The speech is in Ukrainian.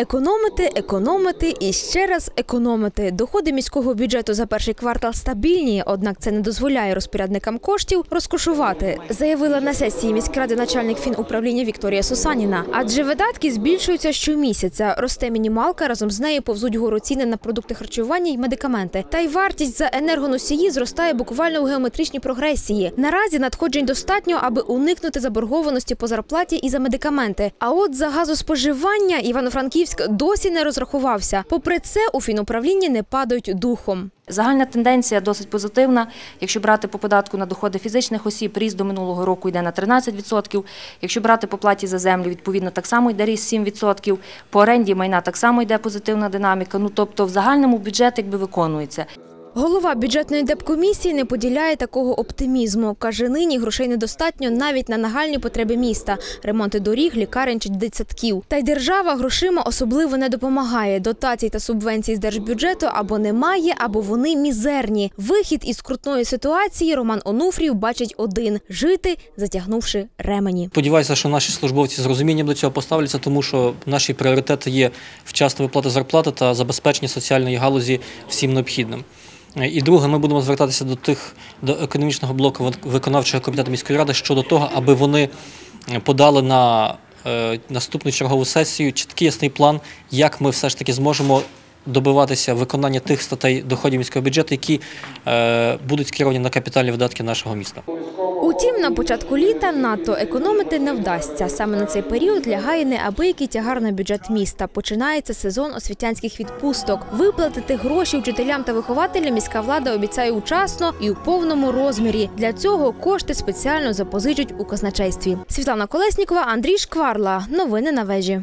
Економити, економити і ще раз економити. Доходи міського бюджету за перший квартал стабільні, однак це не дозволяє розпорядникам коштів розкошувати, заявила на сесії міськради начальник фінуправління Вікторія Сусаніна. Адже видатки збільшуються щомісяця. Росте мінімалка, разом з нею повзуть гору ціни на продукти харчування й медикаменти. Та й вартість за енергоносії зростає буквально у геометричній прогресії. Наразі надходжень достатньо, аби уникнути заборгованості по зарплаті і за медикаменти. А от за газоспоживання Івано-Франківськ досі не розрахувався. Попри це, у фінуправлінні не падають духом. Загальна тенденція досить позитивна. Якщо брати по податку на доходи фізичних осіб, ріст до минулого року йде на 13%. Якщо брати по платі за землю, відповідно так само йде ріст 7%. По оренді майна так само йде позитивна динаміка. Ну тобто, в загальному бюджет якби виконується. Голова бюджетної депкомісії не поділяє такого оптимізму. Каже, нині грошей недостатньо навіть на нагальні потреби міста – ремонти доріг, лікарень чи дитсадків. Та й держава грошима особливо не допомагає. Дотацій та субвенцій з держбюджету або немає, або вони мізерні. Вихід із скрутної ситуації Роман Онуфрів бачить один – жити, затягнувши ремені. Сподіваюся, що наші службовці з розумінням до цього поставляться, тому що наші пріоритети є вчасна виплата зарплати та забезпечення соціальної галузі всім необхідним. І друге, ми будемо звертатися до тих до економічного блоку виконавчого комітету міської ради щодо того, аби вони подали на е, наступну чергову сесію чіткий ясний план, як ми все ж таки зможемо добиватися виконання тих статей доходів міського бюджету, які е, будуть скеровані на капітальні видатки нашого міста. Утім, на початку літа надто економити не вдасться. Саме на цей період лягає неабиякий тягар на бюджет міста. Починається сезон освітянських відпусток. Виплатити гроші вчителям та вихователям міська влада обіцяє учасно і у повному розмірі. Для цього кошти спеціально запозичать у казначействі. Світлана Колеснікова, Андрій Шкварла. Новини на вежі.